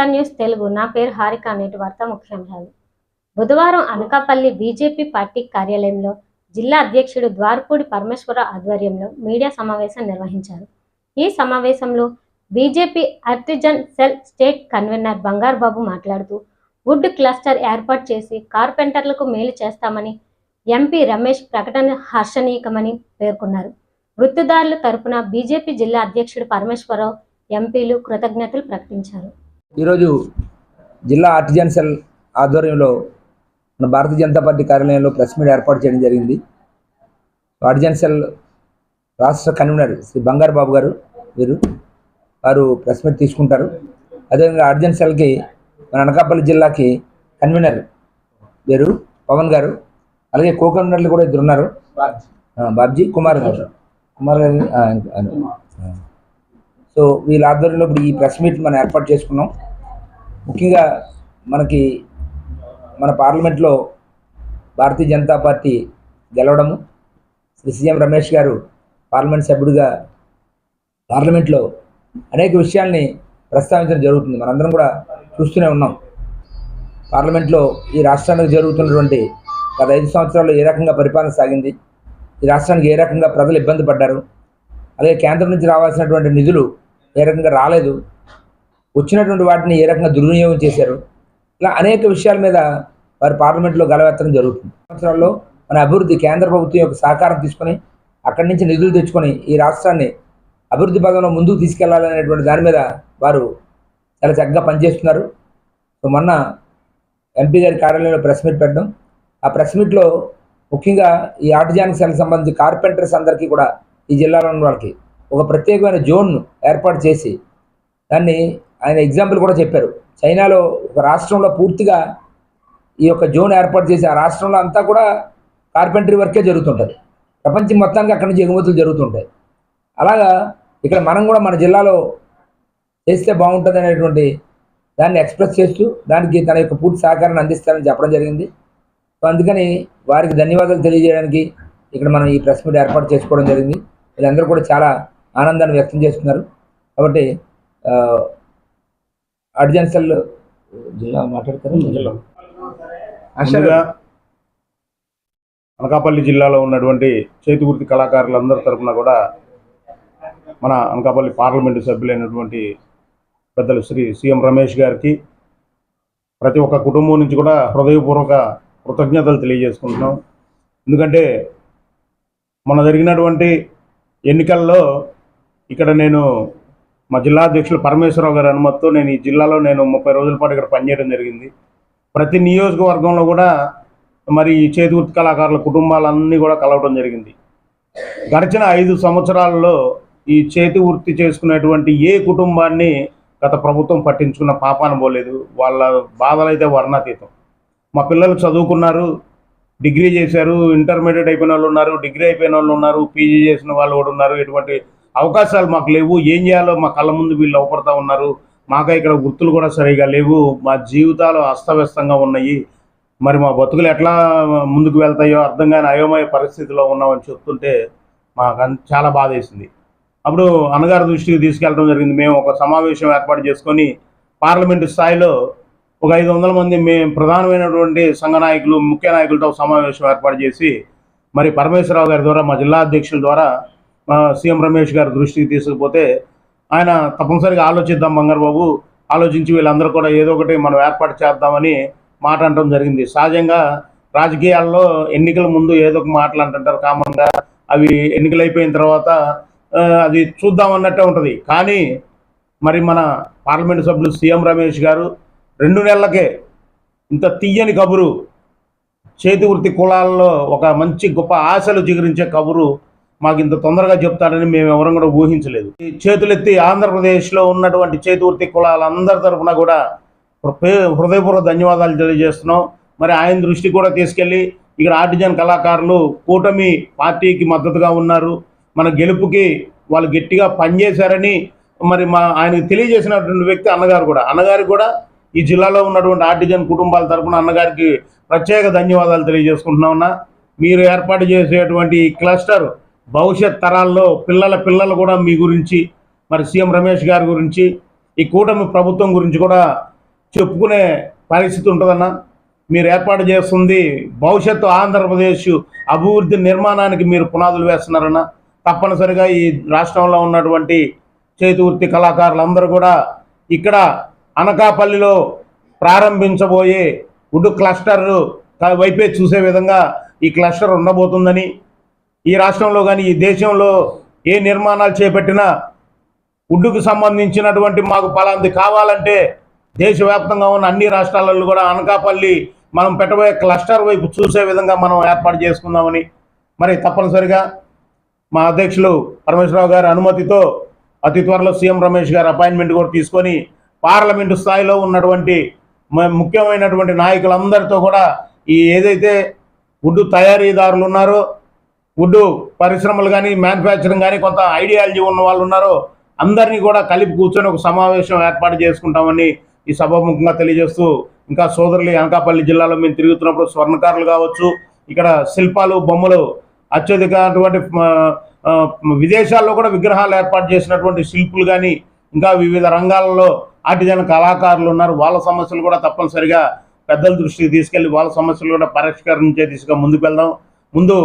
SR news Telugu. నా పేరు హారిక నేటి వార్త ముఖ్యాంశాలు బుధవారం అనకాపల్లి బీజేపీ పార్టీ కార్యాలయంలో జిల్లా అధ్యక్షుడు ద్వారపూడి పరమేశ్వర ఆధ్వర్యంలో మీడియా సమావేశం నిర్వహించారు. ఈ సమావేశంలో BJP artisan cell state convener Bangaru Babu మాట్లాడుతూ వుడ్ క్లస్టర్ ఏర్పాటు చేసి కార్పెంటర్లకు మేలు చేస్తామని ఎంపీ రమేష్ ప్రకటన హర్షణీయకమని పేర్కొన్నారు. వృత్తిదారుల తరపున బీజేపీ జిల్లా అధ్యక్షుడు పరమేశ్వరరావు ఎంపీలు కృతజ్ఞతలు ప్రకటించారు. ఈరోజు జిల్లా ఆర్టిజన్ సెల్ ఆధ్వర్యంలో మన భారతీయ జనతా పార్టీ కార్యాలయంలో ప్రెస్ మీట్ ఏర్పాటు చేయడం జరిగింది. ఆర్టిజన్ సెల్ రాష్ట్ర కన్వీనర్ శ్రీ బంగారు బాబు గారు వీరు వారు ప్రెస్ మీట్ తీసుకుంటారు. అదేవిధంగా ఆర్టిజన్ సెల్కి మన అనకాపల్లి జిల్లాకి కన్వీనర్ వీరు పవన్ గారు అలాగే కో కన్వీనర్లు కూడా ఇద్దరు ఉన్నారు. బాబ్జీ కుమార్ గారు. కుమార్ గారు సో వీళ్ళ ఆధ్వర్యంలో ఇప్పుడు ఈ ప్రెస్ మీట్ మనం ఏర్పాటు చేసుకున్నాం. ముఖ్యంగా మనకి మన పార్లమెంట్లో భారతీయ జనతా పార్టీ గెలవడము శ్రీ సీఎం రమేష్ గారు పార్లమెంట్ సభ్యుడిగా పార్లమెంట్లో అనేక విషయాల్ని ప్రస్తావించడం జరుగుతుంది. మనందరం కూడా చూస్తూనే ఉన్నాం. పార్లమెంట్లో ఈ రాష్ట్రానికి జరుగుతున్నటువంటి గత ఐదు సంవత్సరాల్లో ఏ రకంగా పరిపాలన సాగింది ఈ రాష్ట్రానికి ఏ రకంగా ప్రజలు ఇబ్బంది పడ్డారు అలాగే కేంద్రం నుంచి రావాల్సినటువంటి నిధులు ఏ రకంగా రాలేదు. వచ్చినటువంటి వాటిని ఏ రకంగా దుర్వినియోగం చేశారు. ఇలా అనేక విషయాల మీద వారు పార్లమెంట్లో గలవెత్తడం జరుగుతుంది. సంవత్సరాల్లో మన అభివృద్ధి కేంద్ర ప్రభుత్వం యొక్క సహకారం తీసుకొని అక్కడి నుంచి నిధులు తెచ్చుకొని ఈ రాష్ట్రాన్ని అభివృద్ధి పదంలో ముందుకు తీసుకెళ్ళాలనేటువంటి దాని మీద వారు చాలా చక్కగా పనిచేస్తున్నారు. సో మొన్న ఎంపీ గారి కార్యాలయంలో ప్రెస్ మీట్ పెట్టడం. ఆ ప్రెస్ మీట్లో ముఖ్యంగా ఈ ఆర్టిజానిక్ సెల్ సంబంధించి కార్పెంటర్స్ అందరికీ కూడా ఈ జిల్లాలో ఉన్న వాళ్ళకి ఒక ప్రత్యేకమైన జోన్ ఏర్పాటు చేసి దాన్ని ఆయన ఎగ్జాంపుల్ కూడా చెప్పారు. చైనాలో ఒక రాష్ట్రంలో పూర్తిగా ఈ యొక్క జోన్ ఏర్పాటు చేసి ఆ రాష్ట్రంలో అంతా కూడా కార్పెంటరీ వర్కే జరుగుతుంటుంది. ప్రపంచం మొత్తానికి అక్కడి నుంచి ఎగుమతులు జరుగుతుంటాయి. అలాగా ఇక్కడ మనం కూడా మన జిల్లాలో చేస్తే బాగుంటుంది అనేటువంటి దాన్ని ఎక్స్ప్రెస్ చేస్తూ దానికి తన యొక్క పూర్తి సహకారాన్ని అందిస్తారని చెప్పడం జరిగింది. సో అందుకని వారికి ధన్యవాదాలు తెలియజేయడానికి ఇక్కడ మనం ఈ ప్రెస్ మీట్ ఏర్పాటు చేసుకోవడం జరిగింది. వీళ్ళందరూ కూడా చాలా ఆనందాన్ని వ్యక్తం చేస్తున్నారు. కాబట్టి అడ్జెన్సల్ జిల్లా మాట్లాడతారు? అనకాపల్లి జిల్లాలో ఉన్నటువంటి చేతివృత్తి కళాకారులందరి తరపున కూడా మన అనకాపల్లి పార్లమెంటు సభ్యులైనటువంటి పెద్దలు శ్రీ సీఎం రమేష్ గారికి ప్రతి ఒక్క కుటుంబం నుంచి కూడా హృదయపూర్వక కృతజ్ఞతలు తెలియజేసుకుంటున్నాం. ఎందుకంటే మొన్న జరిగినటువంటి ఎన్నికల్లో ఇక్కడ నేను మా జిల్లా అధ్యక్షులు పరమేశ్వరరావు గారి అనుమతితో నేను ఈ జిల్లాలో నేను ముప్పై రోజుల పాటు ఇక్కడ పనిచేయడం జరిగింది. ప్రతి నియోజకవర్గంలో కూడా మరి ఈ చేతి వృత్తి కళాకారుల కుటుంబాలన్నీ కూడా కలవడం జరిగింది. గడిచిన ఐదు సంవత్సరాల్లో ఈ చేతి వృత్తి చేసుకునేటువంటి ఏ కుటుంబాన్ని గత ప్రభుత్వం పట్టించుకున్న పాపాన పోలేదు. వాళ్ళ బాధలైతే వర్ణాతీతం. మా పిల్లలు చదువుకున్నారు. డిగ్రీ చేశారు ఇంటర్మీడియట్ అయిపోయిన వాళ్ళు ఉన్నారు డిగ్రీ అయిపోయిన వాళ్ళు ఉన్నారు పీజీ చేసిన వాళ్ళు కూడా ఉన్నారు. ఎటువంటి అవకాశాలు మాకు లేవు. ఏం చేయాలో మా కళ్ళ ముందు వీళ్ళు అవపడతా ఉన్నారు. మాకు ఇక్కడ గుర్తులు కూడా సరిగా లేవు. మా జీవితాలు అస్తవ్యస్తంగా ఉన్నాయి. మరి మా బతుకులు ఎట్లా ముందుకు వెళ్తాయో అర్థం కాని అయోమయ పరిస్థితిలో ఉన్నామని చెప్తుంటే మాకు అన్- చాలా బాధ వేసింది. అప్పుడు అన్నగారి దృష్టికి తీసుకెళ్ళడం జరిగింది. మేము ఒక సమావేశం ఏర్పాటు చేసుకొని పార్లమెంటు స్థాయిలో ఒక ఐదు వందల మంది మేము ప్రధానమైనటువంటి సంఘ నాయకులు ముఖ్య నాయకులతో సమావేశం ఏర్పాటు చేసి మరి పరమేశ్వరరావు గారి ద్వారా మా జిల్లా అధ్యక్షుల ద్వారా మా సీఎం రమేష్ గారి దృష్టికి తీసుకుపోతే ఆయన తప్పనిసరిగా ఆలోచిద్దాం బంగారు బాబు ఆలోచించి వీళ్ళందరూ కూడా ఏదో ఒకటి మనం ఏర్పాటు చేద్దామని మాట అనడం జరిగింది. సహజంగా రాజకీయాల్లో ఎన్నికల ముందు ఏదో ఒక మాటలు అంటుంటారు కామన్గా. అవి ఎన్నికలు అయిపోయిన తర్వాత అది చూద్దాం అన్నట్టే ఉంటుంది. కానీ మరి మన పార్లమెంటు సభ్యులు సీఎం రమేష్ గారు రెండు నెలలకే ఇంత తీయని కబురు. చేతి వృత్తి కులాల్లో ఒక మంచి గొప్ప ఆశలు చిగురించే కబురు మాకు ఇంత తొందరగా చెప్తారని మేము ఎవరం కూడా ఊహించలేదు. ఈ చేతులెత్తి ఆంధ్రప్రదేశ్లో ఉన్నటువంటి చేతి వృత్తి కులాలందరి తరఫున కూడా హృదయపూర్వక ధన్యవాదాలు తెలియజేస్తున్నాం. మరి ఆయన దృష్టికి కూడా తీసుకెళ్ళి ఇక్కడ ఆర్టిజన్ కళాకారులు కూటమి పార్టీకి మద్దతుగా ఉన్నారు. మన గెలుపుకి వాళ్ళు గట్టిగా పనిచేశారని మరి మా ఆయనకు తెలియజేసినటువంటి వ్యక్తి అన్నగారు కూడా. అన్నగారికి కూడా ఈ జిల్లాలో ఉన్నటువంటి ఆర్టిజన్ కుటుంబాల తరఫున అన్నగారికి ప్రత్యేక ధన్యవాదాలు తెలియజేసుకుంటున్నామన్నా మీరు ఏర్పాటు చేసేటువంటి ఈ క్లస్టర్ భవిష్యత్ తరాల్లో పిల్లల పిల్లలు కూడా మీ గురించి మరి సీఎం రమేష్ గారి గురించి ఈ కూటమి ప్రభుత్వం గురించి కూడా చెప్పుకునే పరిస్థితి ఉంటుందన్నా. మీరు ఏర్పాటు చేస్తుంది భవిష్యత్తు ఆంధ్రప్రదేశ్ అభివృద్ధి నిర్మాణానికి మీరు పునాదులు వేస్తున్నారన్న. తప్పనిసరిగా ఈ రాష్ట్రంలో ఉన్నటువంటి చేతివృత్తి కళాకారులందరూ కూడా ఇక్కడ అనకాపల్లిలో ప్రారంభించబోయే వుడ్ క్లస్టర్ వైపే చూసే విధంగా ఈ క్లస్టర్ ఉండబోతుందని ఈ రాష్ట్రంలో కానీ ఈ దేశంలో ఏ నిర్మాణాలు చేపట్టినా వుడ్డుకు సంబంధించినటువంటి మాకు పలాంది కావాలంటే దేశవ్యాప్తంగా ఉన్న అన్ని రాష్ట్రాలలో కూడా అనకాపల్లి మనం పెట్టబోయే క్లస్టర్ వైపు చూసే విధంగా మనం ఏర్పాటు చేసుకుందామని మరి తప్పనిసరిగా మా అధ్యక్షులు పరమేశ్వరరావు గారి అనుమతితో అతి త్వరలో సీఎం రమేష్ గారి అపాయింట్మెంట్ కూడా తీసుకొని పార్లమెంటు స్థాయిలో ఉన్నటువంటి ముఖ్యమైనటువంటి నాయకులందరితో కూడా ఈ ఏదైతే వుడ్డు తయారీదారులు ఉన్నారో వుడ్డు పరిశ్రమలు కానీ మ్యానుఫ్యాక్చరింగ్ కానీ కొంత ఐడియాలజీ ఉన్న వాళ్ళు ఉన్నారో అందరినీ కూడా కలిపి కూర్చొని ఒక సమావేశం ఏర్పాటు చేసుకుంటామని ఈ సభాముఖంగా తెలియజేస్తూ ఇంకా సోదరులు అనకాపల్లి జిల్లాలో మేము తిరుగుతున్నప్పుడు స్వర్ణకారులు కావచ్చు ఇక్కడ శిల్పాలు బొమ్మలు అత్యధిక అటువంటి విదేశాల్లో కూడా విగ్రహాలు ఏర్పాటు చేసినటువంటి శిల్పులు కానీ ఇంకా వివిధ రంగాలలో ఆర్టిజన్ కళాకారులు ఉన్నారు వాళ్ళ సమస్యలు కూడా తప్పనిసరిగా పెద్దల దృష్టికి తీసుకెళ్ళి వాళ్ళ సమస్యలు కూడా పరిష్కరించే దిశగా ముందుకు వెళ్దాం. ముందు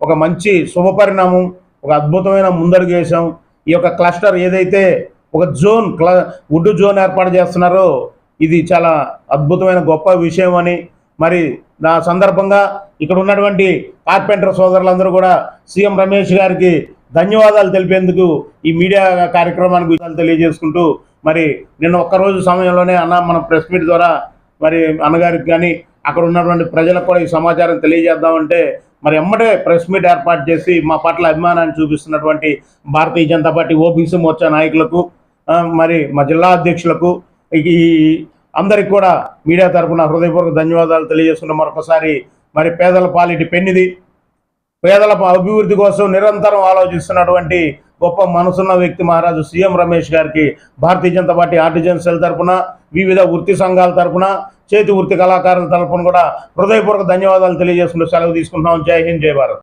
ఒక మంచి శుభపరిణామం ఒక అద్భుతమైన ముందడుగు వేసాం ఈ యొక్క క్లస్టర్ ఏదైతే ఒక జోన్ క్ల వుడ్ జోన్ ఏర్పాటు చేస్తున్నారో ఇది చాలా అద్భుతమైన గొప్ప విషయం అని. మరి నా సందర్భంగా ఇక్కడ ఉన్నటువంటి కార్పెంటర్ సోదరులందరూ కూడా సీఎం రమేష్ గారికి ధన్యవాదాలు తెలిపేందుకు ఈ మీడియా కార్యక్రమానికి విషయాలు తెలియజేసుకుంటూ మరి నిన్న ఒక్కరోజు సమయంలోనే అన్న మన ప్రెస్ మీట్ ద్వారా మరి అన్నగారికి కానీ అక్కడ ఉన్నటువంటి ప్రజలకు కూడా ఈ సమాచారం తెలియజేద్దామంటే మరి ఎమ్మటే ప్రెస్ మీట్ ఏర్పాటు చేసి మా పట్ల అభిమానాన్ని చూపిస్తున్నటువంటి భారతీయ జనతా పార్టీ ఓబీసీ మోర్చా నాయకులకు మరి మా జిల్లా అధ్యక్షులకు ఈ అందరికి కూడా మీడియా తరఫున హృదయపూర్వక ధన్యవాదాలు తెలియజేస్తున్న మరొకసారి మరి పేదల పాలిటి పెన్నిది పేదల అభివృద్ధి కోసం నిరంతరం ఆలోచిస్తున్నటువంటి గొప్ప మనసున్న వ్యక్తి మహారాజు సీఎం రమేష్ గారికి Bharatiya Janata Party artisan cell తరపున వివిధ వృత్తి సంఘాల తరఫున చేతి వృత్తి కళాకారుల తరపున కూడా హృదయపూర్వక ధన్యవాదాలు తెలియజేసుకుంటూ సెలవు తీసుకుంటున్నాం. జై హింద్ జై భారత్.